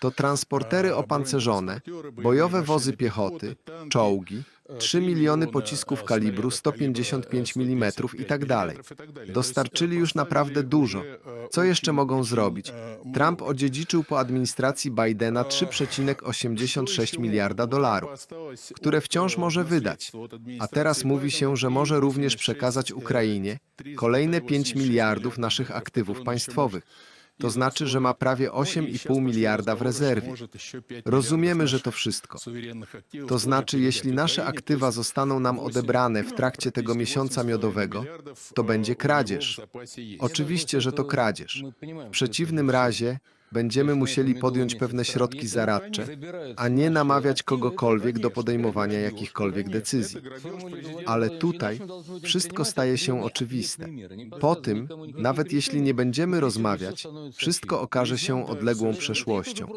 to transportery opancerzone, bojowe wozy piechoty, czołgi, 3 miliony pocisków kalibru 155 mm i tak dalej. Dostarczyli już naprawdę dużo. Co jeszcze mogą zrobić? Trump odziedziczył po administracji Bidena 3,86 miliarda dolarów, które wciąż może wydać. A teraz mówi się, że może również przekazać Ukrainie kolejne 5 miliardów naszych aktywów państwowych. To znaczy, że ma prawie 8,5 miliarda w rezerwie. Rozumiemy, że to wszystko. To znaczy, jeśli nasze aktywa zostaną nam odebrane w trakcie tego miesiąca miodowego, to będzie kradzież. Oczywiście, że to kradzież. W przeciwnym razie będziemy musieli podjąć pewne środki zaradcze, a nie namawiać kogokolwiek do podejmowania jakichkolwiek decyzji. Ale tutaj wszystko staje się oczywiste. Po tym, nawet jeśli nie będziemy rozmawiać, wszystko okaże się odległą przeszłością.